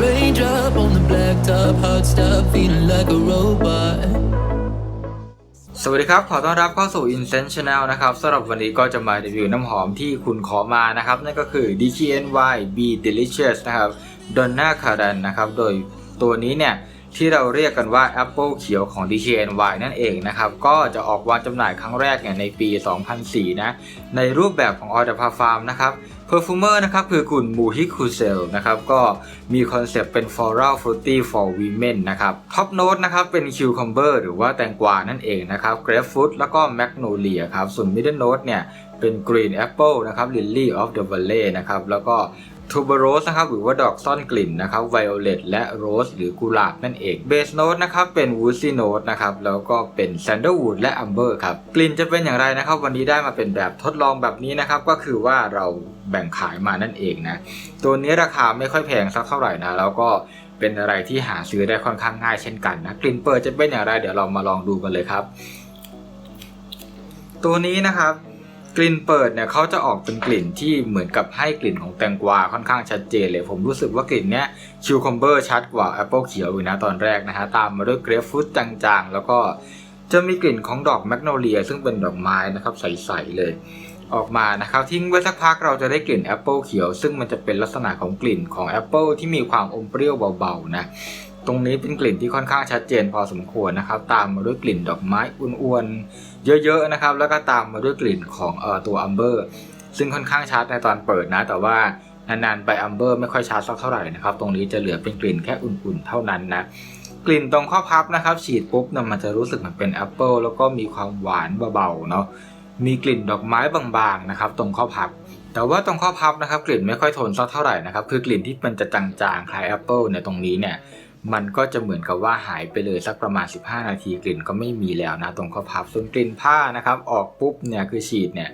Raindrop on the blacktop, hot stuff, feeling like a robot. สวัสดีครับ ขอต้อนรับเข้าสู่ Incense Channel นะครับสำหรับวันนี้ก็จะมารีวิวน้ำหอมที่คุณขอมานะครับ นั่นก็คือ DKNY Be Delicious นะครับ Donna Karan นะครับ โดยตัวนี้เนี่ย ที่เราเรียกกันว่า Apple เขียวของ DKNY นั่นเองนะครับ ก็จะออกวางจำหน่ายครั้งแรกเนี่ยในปี 2004 นะ ในรูปแบบของ Eau de Parfum นะครับ Perfumer นะครับคือคุณมูฮิคุเซลนะครับก็มีคอนเซปต์เป็น Floral Fruity for Women นะครับ Top Note นะครับเป็น Cucumber หรือว่าแตงกวานั่นเองนะครับ Grapefruit แล้วก็ Magnolia ครับ ส่วน Middle Note เนี่ยเป็น Green Apple นะครับ Lily of the Valley นะครับแล้วก็ Tuberose นะครับหรือว่าดอกซ่อนกลิ่นนะครับ Violet และ Rose หรือกุหลาบนั่นเอง Base Note นะครับเป็น Woodsy Note นะครับแล้วก็เป็น Sandalwood และ Amber ครับกลิ่นจะเป็นอย่างไรนะครับ วันนี้ได้มาเป็นแบบทดลองแบบนี้นะครับก็คือว่าเราแบ่งขายมานั่นเองนะตัวนี้ราคาไม่ค่อยแพงสักเท่าไหร่นะแล้วก็เป็นอะไรที่หาซื้อได้ค่อนข้างง่ายเช่นกันนะกลิ่นเปิดจะเป็นอย่างไรเดี๋ยวเรามาลองดูกันเลยครับ ตัวนี้นะครับ กลิ่นเปิดเนี่ยเขาจะออกเป็นกลิ่นที่เหมือนกับให้กลิ่นของแตงกวาค่อนข้างชัดเจนเลย ผมรู้สึกว่ากลิ่นเนี้ยคิวคอมเบอร์ชัดกว่าแอปเปิลเขียวอยู่นะตอนแรกนะฮะตามมาด้วยเกรฟฟรุตจางๆ แล้วก็จะมีกลิ่นของดอกแมกโนเลีย ซึ่งเป็นดอกไม้นะครับใสๆเลยออกมานะครับทิ้งไว้สักพักเราจะได้กลิ่นแอปเปิลเขียว ซึ่งมันจะเป็นลักษณะของกลิ่นของแอปเปิลที่มีความอมเปรี้ยวเบาๆนะตรงนี้เป็นกลิ่นที่ค่อนข้างชัดเจนพอสมควรนะครับตามมาด้วยกลิ่นดอกไม้อ้วนๆ เยอะๆนะครับ แล้วก็ตามมาด้วยกลิ่นของเอ่อตัวอัมเบอร์ซึ่งค่อนข้างชัดในตอนเปิดนะ แต่ว่านานๆไปอัมเบอร์ไม่ค่อยชัดสักเท่าไหร่นะครับ ตรงนี้จะเหลือเป็นกลิ่นแค่อุ่นๆเท่านั้นนะกลิ่นตรงข้อพับนะครับ ฉีดปุ๊บเนี่ยมันจะรู้สึกเหมือนเป็นแอปเปิลแล้วก็มีความหวานเบาๆเนาะมีกลิ่นดอกไม้บางๆนะครับ ตรงข้อพับ แต่ว่าตรงข้อพับนะครับ กลิ่นไม่ค่อยทนสักเท่าไหร่นะครับคือกลิ่นที่มันจะจางๆคล้ายแอปเปิลเนี่ยตรงนี้เนี่ย มันก็จะเหมือนกับว่าหายไปเลยสักประมาณ 15 นาทีกลิ่นก็ไม่มีแล้วนะตรงข้อพับส่วนกลิ่นผ้านะครับ ออกปุ๊บเนี่ยคือฉีดเนี่ย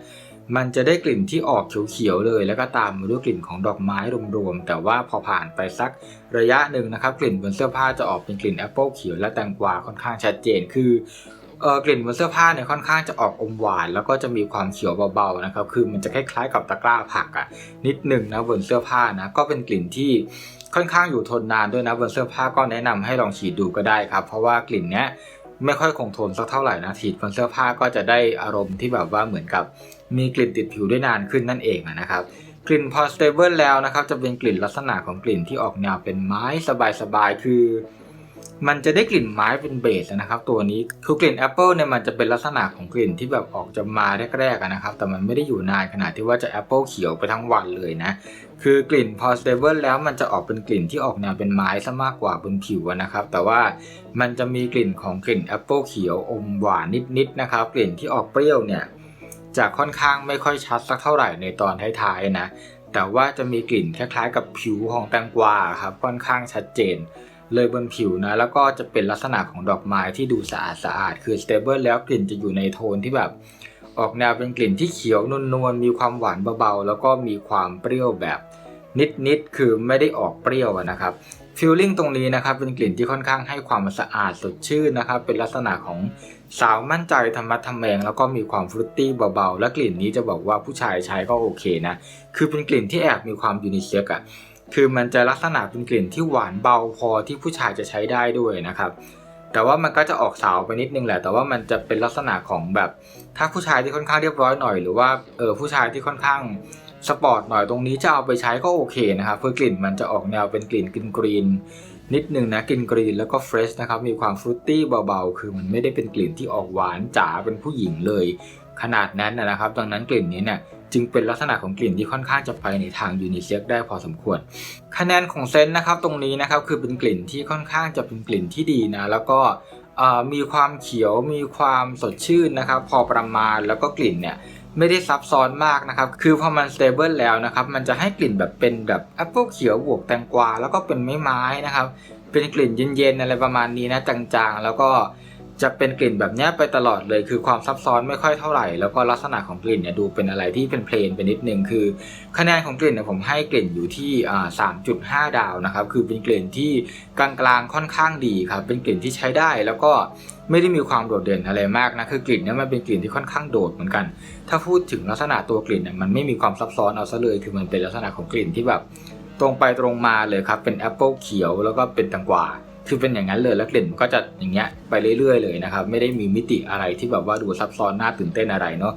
มันจะได้กลิ่นที่ออกเขียวๆเลย แล้วก็ตามมาด้วยกลิ่นของดอกไม้รวมๆแต่ว่าพอผ่านไปสักระยะหนึ่งนะครับ กลิ่นบนเสื้อผ้าจะออกเป็นกลิ่นแอปเปิลเขียวและแตงกวาค่อนข้างชัดเจนคือ เออกลิ่นบนเสื้อผ้าเนี่ยค่อนข้างจะออกอมหวาน แล้วก็จะมีความเขียวเบาๆนะครับคือมันจะคล้ายๆกับตะกร้าผักอะ่ะนิดหนึ่งนะบนเสื้อผ้านะก็เป็นกลิ่นที่ค่อนข้างอยู่ทนนานด้วยนะบนเสื้อผ้าก็แนะนำให้ลองฉีดดูก็ได้ครับ เพราะว่ากลิ่นเนี้ยไม่ค่อยคงทนสักเท่าไหร่นะฉีดบนเสื้อผ้าก็จะได้อารมณ์ที่แบบว่าเหมือนกับมีกลิ่นติดผิวได้นานขึ้นนั่นเองนะครับกลิ่นพอสเตเบิลแล้วนะครับจะเป็นกลิ่นลักษณะของกลิ่นที่ออกแนวเป็นไม้สบายๆคือ มันจะได้กลิ่นไม้เป็นเบสนะครับตัวนี้คือกลิ่นแอปเปิลเนี่ยมันจะเป็นลักษณะของกลิ่นที่แบบออกจะมาแรกๆนะครับ แต่มันไม่ได้อยู่นานขนาดที่ว่าจะแอปเปิลเขียวไปทั้งวันเลยนะ คือกลิ่นพอสเตเบิลแล้วมันจะออกเป็นกลิ่นที่ออกแนวเป็นไม้ซะมากกว่าบนผิวนะครับ แต่ว่ามันจะมีกลิ่นของกลิ่นแอปเปิลเขียวอมหวานนิดๆนะครับ กลิ่นที่ออกเปรี้ยวเนี่ยจะค่อนข้างไม่ค่อยชัดสักเท่าไหร่ในตอนท้ายๆนะ แต่ว่าจะมีกลิ่นคล้ายๆ กับผิวของแตงกวาครับค่อนข้างชัดเจน เลยบนผิวนะ แล้วก็จะเป็นลักษณะของดอกไม้ที่ดูสะอาดสะอาดคือสเตเบิลแล้วกลิ่นจะอยู่ในโทนที่แบบออกแนวเป็นกลิ่นที่เขียวนวลๆมีความหวานเบาๆ แล้วก็มีความเปรี้ยวแบบนิดๆ คือไม่ได้ออกเปรี้ยวนะครับฟิลลิ่งตรงนี้นะครับเป็นกลิ่นที่ค่อนข้างให้ความสะอาดสดชื่นนะครับ เป็นลักษณะของสาวมั่นใจธรรมะทำแมงแล้วก็มีความฟรุตตี้เบาๆ และกลิ่นนี้จะบอกว่าผู้ชายใช้ก็โอเคนะ คือเป็นกลิ่นที่แอบมีความยูนิเซ็กอะ คือมันจะลักษณะเป็นกลิ่นที่หวานเบาพอที่ผู้ชายจะใช้ได้ด้วยนะครับ แต่ว่ามันก็จะออกสาวไปนิดนึงแหละ แต่ว่ามันจะเป็นลักษณะของแบบ ถ้าผู้ชายที่ค่อนข้างเรียบร้อยหน่อย หรือว่าเออผู้ชายที่ค่อนข้างสปอร์ตหน่อยตรงนี้จะเอาไปใช้ก็โอเคนะครับเพื่อกลิ่นมันจะออกแนวเป็นกลิ่นกรีนกรีนนิดนึงนะกลิ่นกรีนแล้วก็เฟรชนะครับมีความฟรุตตี้เบาๆ คือมันไม่ได้เป็นกลิ่นที่ออกหวานจ๋าเป็นผู้หญิงเลย ขนาดนั้นนะครับ ดังนั้นกลิ่นนี้เนี่ย จึงเป็นลักษณะของกลิ่นที่ค่อนข้างจะไปในทางยูนิเซ็กได้พอสมควร คะแนนของเซนต์นะครับตรงนี้นะครับคือเป็นกลิ่นที่ค่อนข้างจะเป็นกลิ่นที่ดีนะแล้วก็มีความเขียวมีความสดชื่นนะครับ พอประมาณแล้วก็กลิ่นเนี่ยไม่ได้ซับซ้อนมากนะครับ คือพอมันสเตเบิลแล้วนะครับ มันจะให้กลิ่นแบบเป็นแบบแอปเปิลเขียวบวกแตงกวา แล้วก็เป็นไม้ไม้ๆนะครับ เป็นกลิ่นเย็นๆอะไรประมาณนี้นะจางๆ แล้วก็ จะเป็นกลิ่นแบบนี้ไปตลอดเลยคือความซับซ้อนไม่ค่อยเท่าไหร่ แล้วก็ลักษณะของกลิ่นเนี่ยดูเป็นอะไรที่เป็นเพลนไปนิดนึงคือ คะแนนของกลิ่นเนี่ยผมให้กลิ่นอยู่ที่อ่า3.5ดาวนะครับคือเป็นกลิ่นที่กลางๆค่อนข้างดีครับเป็นกลิ่นที่ใช้ได้แล้วก็ไม่ได้มีความโดดเด่นอะไรมากนะคือกลิ่นเนี่ยมันเป็นกลิ่นที่ค่อนข้างโดดเหมือนกัน ถ้าพูดถึงลักษณะตัวกลิ่นเนี่ยมันไม่มีความซับซ้อนเอาซะเลย คือมันเป็นลักษณะของกลิ่นที่แบบตรงไปตรงมาเลยครับเป็นแอปเปิลเขียวแล้วก็เป็นแตงกวา คือเป็นอย่างนั้นเลยแล้วกลิ่นก็จะอย่างเงี้ยไปเรื่อยๆเลยนะครับ ไม่ได้มีมิติอะไรที่แบบว่าดูซับซ้อนน่าตื่นเต้นอะไรเนาะ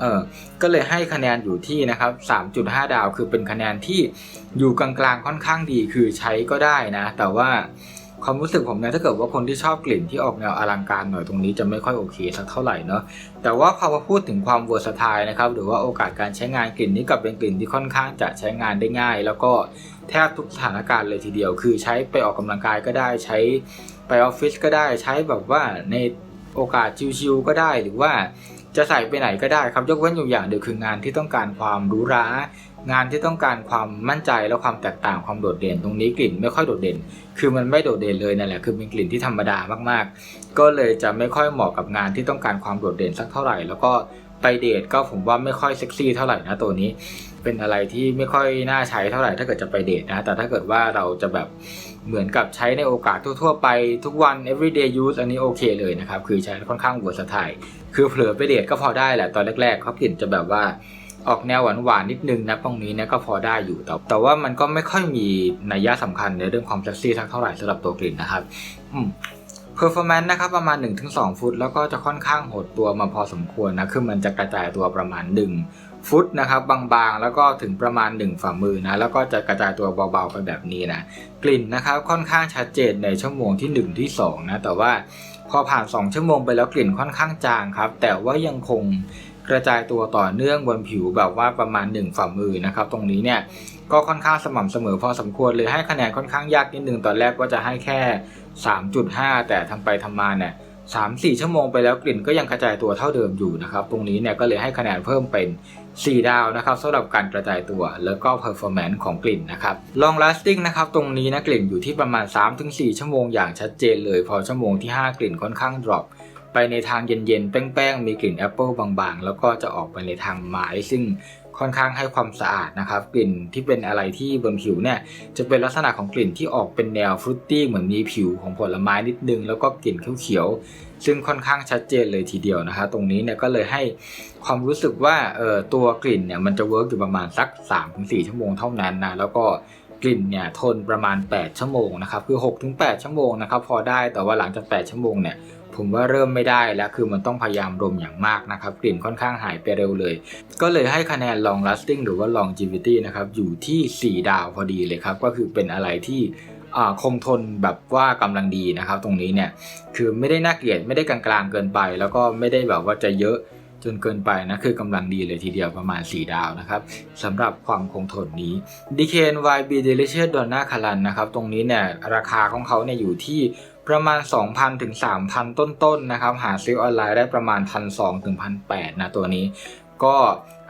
เออก็เลยให้คะแนนอยู่ที่นะครับ 3.5 ดาว คือเป็นคะแนนที่อยู่กลางๆค่อนข้างดีคือใช้ก็ได้นะ แต่ว่า ความรู้สึกผมเนี่ยถ้าเกิดว่าคนที่ชอบกลิ่นที่ออกแนวอลังการหน่อยตรงนี้จะไม่ค่อยโอเคสักเท่าไหร่เนาะแต่ว่าพอมาพูดถึงความเวอร์สไตล์นะครับหรือว่าโอกาสการใช้งานกลิ่นนี้กับเป็นกลิ่นที่ค่อนข้างจะใช้งานได้ง่าย แล้วก็แทบทุกสถานการณ์เลยทีเดียว คือใช้ไปออกกำลังกายก็ได้ใช้ไปออฟฟิศก็ได้ใช้แบบว่าในโอกาสชิลๆก็ได้หรือว่า จะใส่ไปไหนก็ได้ครับยกเว้นอยู่อย่างเดียวคืองานที่ต้องการความรู้ร้า งานที่ต้องการความมั่นใจและความแตกต่างความโดดเด่นตรงนี้กลิ่นไม่ค่อยโดดเด่น คือมันไม่โดดเด่นเลยนั่นแหละคือเป็นกลิ่นที่ธรรมดามากๆ ก็เลยจะไม่ค่อยเหมาะกับงานที่ต้องการความโดดเด่นสักเท่าไหร่ แล้วก็ ไปเดทก็ผมว่าไม่ค่อยเซ็กซี่เท่าไหร่นะตัวนี้ เป็นอะไรที่ไม่ค่อยน่าใช้เท่าไหร่ถ้าเกิดจะไปเดทนะ แต่ถ้าเกิดว่าเราจะแบบเหมือนกับใช้ในโอกาสทั่ว ๆ ไปทุกวัน everyday use อันนี้โอเคเลยนะครับ คือใช้ค่อนข้างเวอร์สไตล์คือเผลอไปเดทก็พอได้แหละตอนแรกๆเขากลิ่นจะแบบว่าออกแนวหวานๆนิดนึงนะตรงนี้นี่ยก็พอได้อยู่แต่แต่ว่ามันก็ไม่ค่อยมีนัยยะสำคัญในเรื่องความเซ็กซี่สักเท่าไหร่สำหรับตัวกลิ่นนะครับ อืม performance นะครับประมาณ 1-2 ฟุต แล้วก็จะค่อนข้างหดตัวมาพอสมควรนะคือมันจะกระจายตัวประมาณ 1 ฟุตนะครับบางๆ แล้วก็ถึงประมาณ 1 ฝ่ามือนะแล้วก็จะกระจายตัวเบาๆไปแบบนี้นะกลิ่นนะครับค่อนข้างชัดเจนในชั่วโมงที่ 1 ที่2นะแต่ว่าพอผ่าน 2 ชั่วโมงไปแล้วกลิ่นค่อนข้างจางครับแต่ว่ายังคง กระจายตัวต่อเนื่องบนผิวแบบว่าประมาณ 1 ฝ่ามือนะครับ ตรงนี้เนี่ยก็ค่อนข้างสม่ำเสมอพอสมควรเลยให้คะแนนค่อนข้างยากนิดนึงตอนแรกว่าจะให้แค่ 3.5 แต่ทำไปทำมาเนี่ยสามสี่ชั่วโมงไปแล้วกลิ่นก็ยังกระจายตัวเท่าเดิมอยู่นะครับ ตรงนี้เนี่ยก็เลยให้คะแนนเพิ่มเป็น 4 ดาวนะครับสำหรับการกระจายตัวแล้วก็ performance ของกลิ่นนะครับ long lasting นะครับตรงนี้นะกลิ่นอยู่ที่ประมาณ 3-4 ชั่วโมงอย่างชัดเจนเลย พอชั่วโมงที่ 5 กลิ่นค่อนข้าง drop ไปในทางเย็นๆ แป้งๆ มีกลิ่นแอปเปิลบางๆ แล้วก็จะออกไปในทางไม้ ซึ่งค่อนข้างให้ความสะอาดนะครับ กลิ่นที่เป็นอะไรที่บนผิวเนี่ยจะเป็นลักษณะของกลิ่นที่ออกเป็นแนวฟรุตตี้เหมือนมีผิวของผลไม้นิดนึง แล้วก็กลิ่นเขียวๆซึ่งค่อนข้างชัดเจนเลยทีเดียวนะคะตรงนี้เนี่ยก็เลยให้ความรู้สึกว่าเออตัวกลิ่นเนี่ยมันจะเวิร์กอยู่ประมาณสัก 3-4 ชั่วโมงเท่านั้นนะแล้วก็กลิ่นเนี่ยทนประมาณ 8 ชั่วโมงนะครับคือ 6-8 ชั่วโมงนะครับพอได้แต่ว่าหลังจาก 8 ชั่วโมงเนี่ย ผมว่าเริ่มไม่ได้แล้วคือมันต้องพยายามรมอย่างมากนะครับ กลิ่นค่อนข้างหายไปเร็วเลย ก็เลยให้คะแนน long lasting หรือว่า longevity นะครับ อยู่ที่ 4 ดาวพอดีเลยครับ ก็คือเป็นอะไรที่อ่าคงทนแบบว่ากำลังดีนะครับ ตรงนี้เนี่ยคือไม่ได้น่าเกลียดไม่ได้กลางๆเกินไป แล้วก็ไม่ได้แบบว่าจะเยอะจนเกินไปนะคือกำลังดีเลยทีเดียวประมาณ 4 ดาวนะครับสำหรับความคงทนนี้ DKN YB Delicious Donna Karan นะครับ ตรงนี้เนี่ยราคาของเขาเนี่ยอยู่ที่ ประมาณ 2,000ถึง3,000 ต้นๆนะครับ หาซื้อออนไลน์ได้ประมาณ 1,200ถึง1,800นะตัวนี้ ก็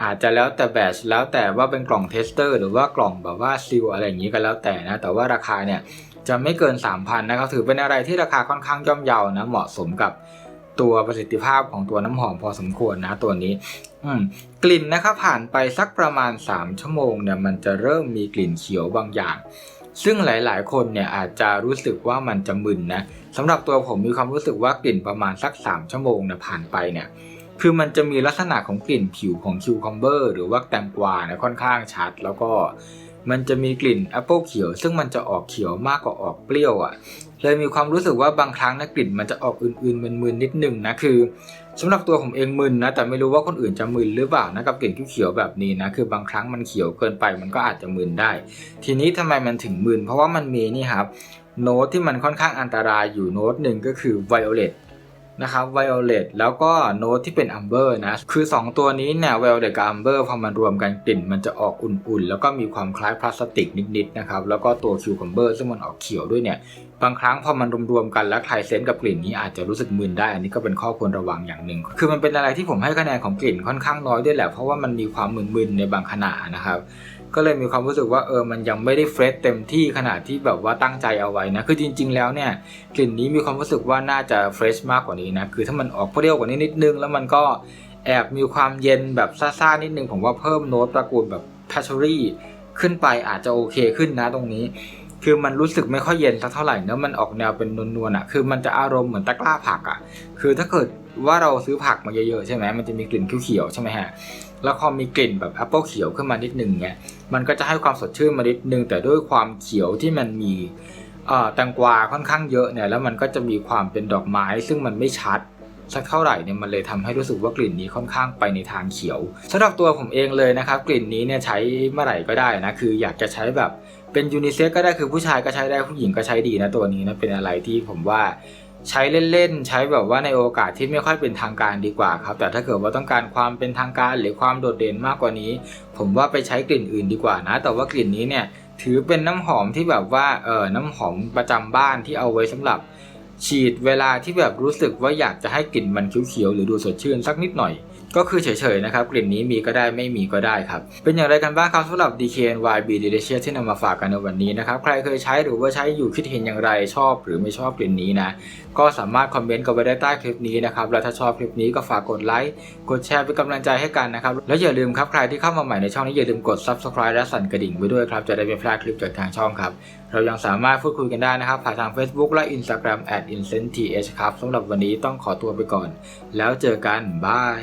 อาจจะแล้วแต่แบตแล้วแต่ว่าเป็นกล่องเทสเตอร์หรือว่ากล่องแบบว่าซิลอะไรอย่างนี้ก็แล้วแต่นะ แต่ว่าราคาเนี่ยจะไม่เกิน 3,000นะครับ ถือเป็นอะไรที่ราคาค่อนข้างย่อมเยานะ เหมาะสมกับตัวประสิทธิภาพของตัวน้ำหอมพอสมควรนะตัวนี้อืกลิ่นนะครับผ่านไปสักประมาณ 3 ชั่วโมงเนี่ยมันจะเริ่มมีกลิ่นเขียวบางอย่าง ซึ่งหลายๆ คนเนี่ยอาจจะรู้สึกว่ามันจะมึนนะสำหรับตัวผมมีความรู้สึกว่ากลิ่นประมาณสัก 3 ชั่วโมงเนี่ยผ่านไปเนี่ยคือมันจะมีลักษณะของกลิ่นผิวของคิวคัมเบอร์หรือว่าแตงกวาเนี่ยค่อนข้างชัด แล้วก็มันจะมีกลิ่นแอปเปิลเขียว ซึ่งมันจะออกเขียวมากกว่าออกเปรี้ยวอะ่ะเลยมีความรู้สึกว่าบางครั้งนะกลิ่นมันจะออกอื่นๆมึนๆนิดนึงนะคือ สำหรับตัวผมเองมึนนะแต่ไม่รู้ว่าคนอื่นจะมึนหรือเปล่านะกับกลิ่นเขียวแบบนี้นะคือบางครั้งมันเขียวเกินไปมันก็อาจจะมึนได้ ทีนี้ทำไมมันถึงมึนเพราะว่ามันมีนี่ครับโน้ตที่มันค่อนข้างอันตรายอยู่โน้ตหนึ่งก็คือไวโอเลต นะครับไวโอเลตแล้วก็โน้ตที่เป็นอัมเบอร์นะคือ 2 ตัวนี้เนี่ยไวโอเลตกับอัมเบอร์พอมันรวมกันกลิ่น มันจะออกอุ่นๆ แล้วก็มีความคล้ายพลาสติกนิดๆนะครับแล้วก็ตัวคิวคัมเบอร์ซึ่งมันออกเขียวด้วยเนี่ยบางครั้งพอมันรวมๆกันแล้วใครเซนส์กับกลิ่นนี้อาจจะรู้สึกมึนได้ อันนี้ก็เป็นข้อควรระวังอย่างหนึ่ง คือมันเป็นอะไรที่ผมให้คะแนนของกลิ่นค่อนข้างน้อยด้วยแหละเพราะว่ามันมีความมึนๆในบางขณะนะครับ ก็เลยมีความรู้สึกว่าเออมันยังไม่ได้เฟรชเต็มที่ขนาดที่แบบว่าตั้งใจเอาไว้นะคือจริง ๆ แล้วเนี่ยกลิ่นนี้มีความรู้สึกว่าน่าจะเฟรชมากกว่านี้นะคือถ้ามันออกเปรี้ยวกว่านี้นิดนึง แล้วมันก็แอบมีความเย็นแบบซ่าๆนิดนึง ผมว่าเพิ่มโน้ตตระกูลแบบพาชรี่ขึ้นไปอาจจะโอเคขึ้นนะตรงนี้ คือมันรู้สึกไม่ค่อยเย็นสักเท่าไหร่เนอะมันออกแนวเป็นนวลๆอะคือมันจะอารมณ์เหมือนตะกร้าผักอะคือถ้าเกิดว่าเราซื้อผักมาเยอะๆใช่ไหมมันจะมีกลิ่นเขียวๆใช่ไหมฮะ แล้วพอมีกลิ่นแบบแอปเปิลเขียวขึ้นมานิดนึงเงี้ยมันก็จะให้ความสดชื่นมานิดนึง แต่ด้วยความเขียวที่มันมีแตงกวาค่อนข้างเยอะเนี่ยแล้วมันก็จะมีความเป็นดอกไม้ ซึ่งมันไม่ชัดสักเท่าไหร่เนี่ยมันเลยทำให้รู้สึกว่ากลิ่นนี้ค่อนข้างไปในทางเขียวสำหรับตัวผมเองเลยนะครับ กลิ่นนี้เนี่ยใช้เมื่อไหร่ก็ได้นะคืออยากจะใช้แบบเป็นยูนิเซ็กก็ได้คือผู้ชายก็ใช้ได้ผู้หญิงก็ใช้ดีนะตัวนี้นะเป็นอะไรที่ผมว่า ใช้เล่นๆ ใช้แบบว่าในโอกาสที่ไม่ค่อยเป็นทางการดีกว่าครับ แต่ถ้าเกิดว่าต้องการความเป็นทางการหรือความโดดเด่นมากกว่านี้ ผมว่าไปใช้กลิ่นอื่นดีกว่านะ แต่ว่ากลิ่นนี้เนี่ยถือเป็นน้ำหอมที่แบบว่าเออน้ำหอมประจำบ้านที่เอาไว้สำหรับฉีดเวลาที่แบบรู้สึกว่าอยากจะให้กลิ่นมันเขียวๆหรือดูสดชื่นสักนิดหน่อย ก็คือเฉยๆนะครับ กลิ่นนี้มีก็ได้ไม่มีก็ได้ครับ เป็นอย่างไรกันบ้างครับสำหรับ DKNY B Delicious ที่นำมาฝากกันในวันนี้นะครับ ใครเคยใช้หรือว่าใช้อยู่คิดเห็นอย่างไรชอบ หรือไม่ชอบกลิ่นนี้นะ ก็สามารถคอมเมนต์กันไว้ได้ใต้คลิปนี้นะครับ แล้วถ้าชอบคลิปนี้ก็ฝากกดไลค์กดแชร์เป็นกำลังใจให้กันนะครับ แล้วอย่าลืมครับใครที่เข้ามาใหม่ในช่องนี้อย่าลืมกด Subscribe และสั่นกระดิ่งไว้ด้วยครับจะได้ไม่พลาดคลิปจากทางช่องครับเรายังสามารถพูดคุยกันได้นะครับผ่านทาง Facebook และ Instagram @incentth ครับสำหรับวันนี้ต้องขอตัวไปก่อน แล้วเจอกันบาย